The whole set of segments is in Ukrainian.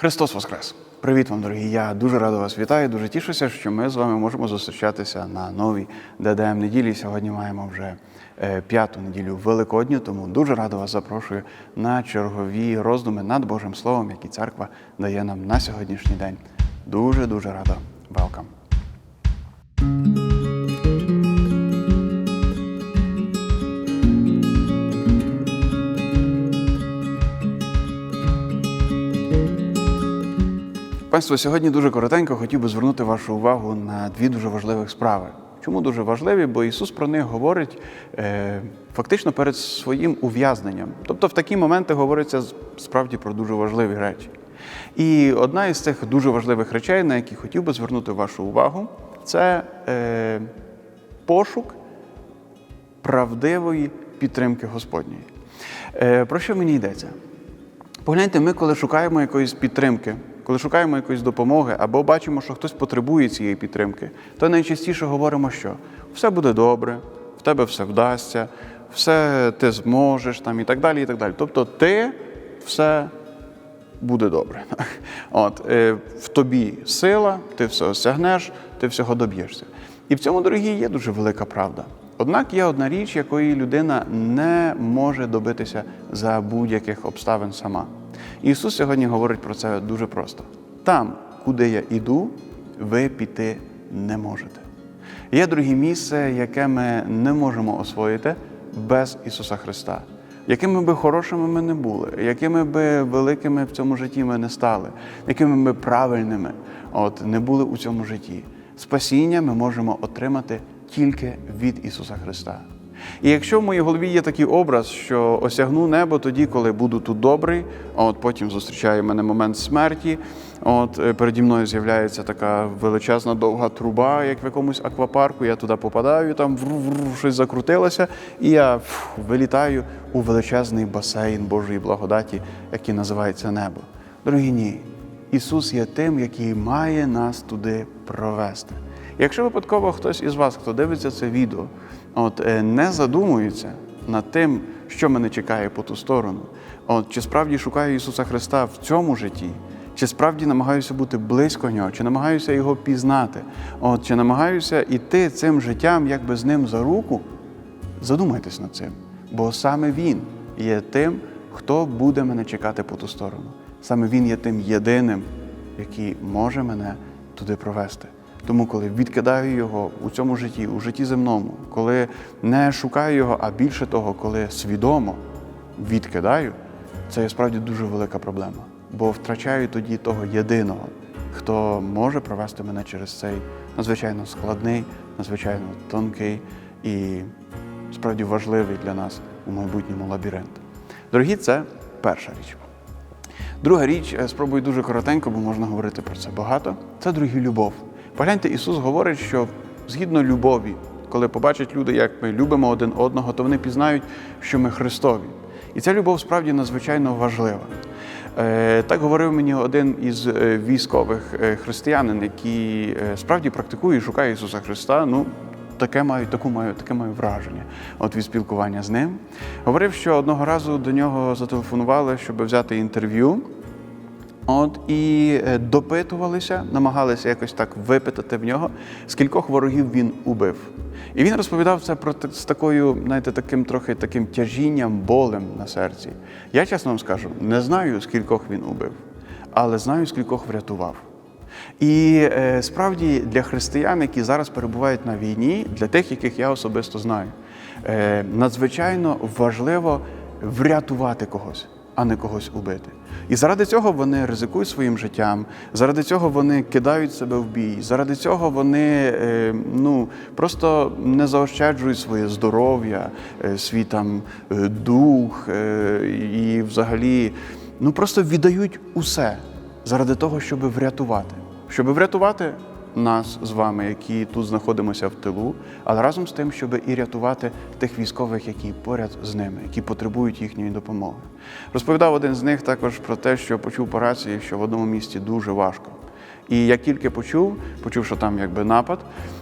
Христос Воскрес! Привіт вам, дорогі! Я дуже радий вас вітаю. Дуже тішуся, що ми з вами можемо зустрічатися на новій ДДМ неділі. Сьогодні маємо вже е, п'яту неділю Великодню, тому дуже радо вас запрошую на чергові роздуми над Божим Словом, які церква дає нам на сьогоднішній день. Дуже дуже рада. Welcome! Панство, сьогодні дуже коротенько хотів би звернути вашу увагу на дві дуже важливих справи. Чому дуже важливі? Бо Ісус про них говорить е, фактично перед своїм ув'язненням. Тобто в такі моменти говориться справді про дуже важливі речі. І одна із цих дуже важливих речей, на які хотів би звернути вашу увагу, це е, пошук правдивої підтримки Господньої. Е, про що мені йдеться? Погляньте, ми, коли шукаємо якоїсь підтримки, коли шукаємо якоїсь допомоги або бачимо, що хтось потребує цієї підтримки, то найчастіше говоримо, що все буде добре, в тебе все вдасться, все ти зможеш там і так далі. і так далі. Тобто ти все буде добре. От, е, В тобі сила, ти все осягнеш, ти всього доб'єшся. І в цьому, дорогі, є дуже велика правда. Однак є одна річ, якої людина не може добитися за будь-яких обставин сама. Ісус сьогодні говорить про це дуже просто: там, куди я іду, ви піти не можете. Є друге місце, яке ми не можемо освоїти без Ісуса Христа. Якими би хорошими ми не були, якими би великими в цьому житті ми не стали, якими би правильними от, не були у цьому житті. Спасіння ми можемо отримати тільки від Ісуса Христа. І якщо в моїй голові є такий образ, що осягну небо тоді, коли буду тут добрий, а от потім зустрічає мене момент смерті, от е, переді мною з'являється така величезна довга труба, як в якомусь аквапарку, я туди попадаю, там вру-вру, щось закрутилося, і я фу, вилітаю у величезний басейн Божої благодаті, який називається небо. Дорогі ні, Ісус є тим, який має нас туди провести. Якщо випадково хтось із вас, хто дивиться це відео, от е, не задумується над тим, що мене чекає по ту сторону, от чи справді шукаю Ісуса Христа в цьому житті, чи справді намагаюся бути близько нього, чи намагаюся його пізнати, от чи намагаюся іти цим життям, якби з ним за руку, задумайтесь над цим, бо саме Він є тим, хто буде мене чекати по ту сторону. Саме Він є тим єдиним, який може мене туди провести. Тому, коли відкидаю його у цьому житті, у житті земному, коли не шукаю його, а більше того, коли свідомо відкидаю, це є справді дуже велика проблема. Бо втрачаю тоді того єдиного, хто може провести мене через цей надзвичайно складний, надзвичайно тонкий і справді важливий для нас у майбутньому лабіринт. Дорогі, це перша річ. Друга річ, е, спробую дуже коротенько, бо можна говорити про це багато. Це другі любов. Погляньте, Ісус говорить, що згідно любові, коли побачать люди, як ми любимо один одного, то вони пізнають, що ми Христові. І ця любов справді надзвичайно важлива. Е, Так говорив мені один із е, військових е, християнин, який справді практикує і шукає Ісуса Христа. Ну, таке маю, таку маю, таке маю враження от від спілкування з ним. Говорив, що одного разу до нього зателефонували, щоб взяти інтерв'ю. От і е, допитувалися, намагалися якось так випитати в нього, скількох ворогів він убив. І він розповідав це про з такою, знаєте, таким трохи таким тяжінням, болем на серці. Я чесно вам скажу, не знаю, скількох він убив, але знаю, скількох врятував. І е, справді для християн, які зараз перебувають на війні, для тих, яких я особисто знаю, е, надзвичайно важливо врятувати когось а не когось убити. І заради цього вони ризикують своїм життям, заради цього вони кидають себе в бій, заради цього вони е, ну, просто не заощаджують своє здоров'я, е, свій там е, дух і взагалі ну, просто віддають усе заради того, щоб врятувати. Щоб врятувати нас з вами, які тут знаходимося в тилу, але разом з тим, щоб і рятувати тих військових, які поряд з ними, які потребують їхньої допомоги. Розповідав один з них також про те, що почув по рації, що в одному місті дуже важко. І як тільки почув, почув, що там якби напад,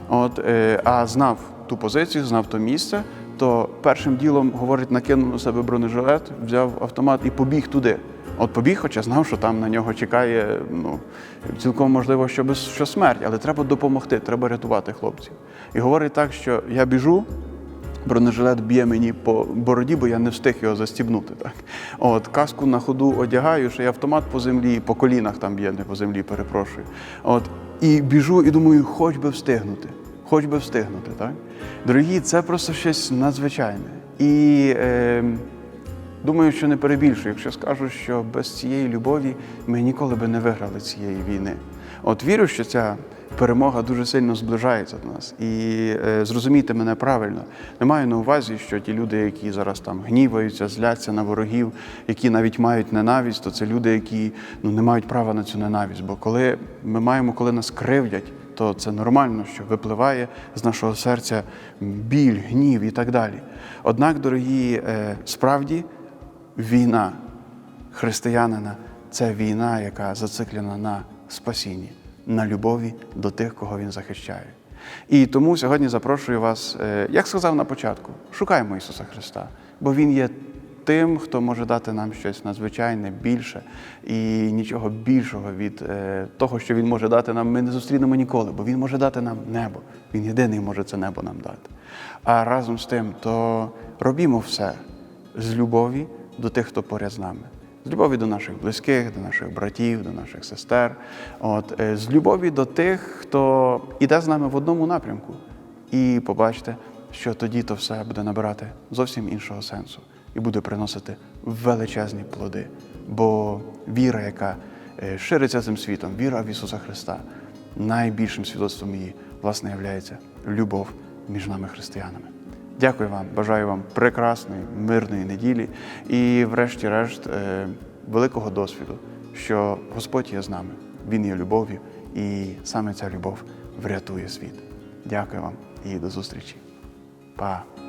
от, е, а знав ту позицію, знав то місце, то першим ділом, говорить, накинув на себе бронежилет, взяв автомат і побіг туди От побіг, хоча знав, що там на нього чекає ну, цілком можливо, що, без, що смерть, але треба допомогти, треба рятувати хлопців. І говорить так, що я біжу, бронежилет б'є мені по бороді, бо я не встиг його застібнути. Так? От, каску на ходу одягаю, ще й автомат по землі, по колінах там б'є, не по землі, перепрошую. От, і біжу і думаю, хоч би встигнути, хоч би встигнути. Так? Дорогі, це просто щось надзвичайне. І е, думаю, що не перебільшую, якщо скажу, що без цієї любові ми ніколи би не виграли цієї війни. От вірю, що ця перемога дуже сильно зближається до нас. І е, зрозумійте мене правильно. Не маю на увазі, що ті люди, які зараз там гніваються, зляться на ворогів, які навіть мають ненависть, то це люди, які ну, не мають права на цю ненависть. Бо коли ми маємо, коли нас кривдять, то це нормально, що випливає з нашого серця біль, гнів і так далі. Однак, дорогі, е, справді війна християнина це війна, яка зациклена на спасінні, на любові до тих, кого він захищає. І тому сьогодні запрошую вас, е, як сказав на початку, шукаємо Ісуса Христа, бо Він є тим, хто може дати нам щось надзвичайне, більше і нічого більшого від е, того, що Він може дати нам, ми не зустрінемо ніколи, бо Він може дати нам небо. Він єдиний може це небо нам дати. А разом з тим, то робімо все з любові до тих, хто поряд з нами. З любові до наших близьких, до наших братів, до наших сестер, от, е, з любові до тих, хто іде з нами в одному напрямку. І побачите, що тоді то все буде набирати зовсім іншого сенсу і буде приносити величезні плоди. Бо віра, яка е, шириться цим світом, віра в Ісуса Христа, найбільшим свідоцтвом її, власне, являється любов між нами, християнами. Дякую вам, бажаю вам прекрасної, мирної неділі і, врешті-решт, е, великого досвіду, що Господь є з нами, Він є любов'ю, і саме ця любов врятує світ. Дякую вам і до зустрічі. Па!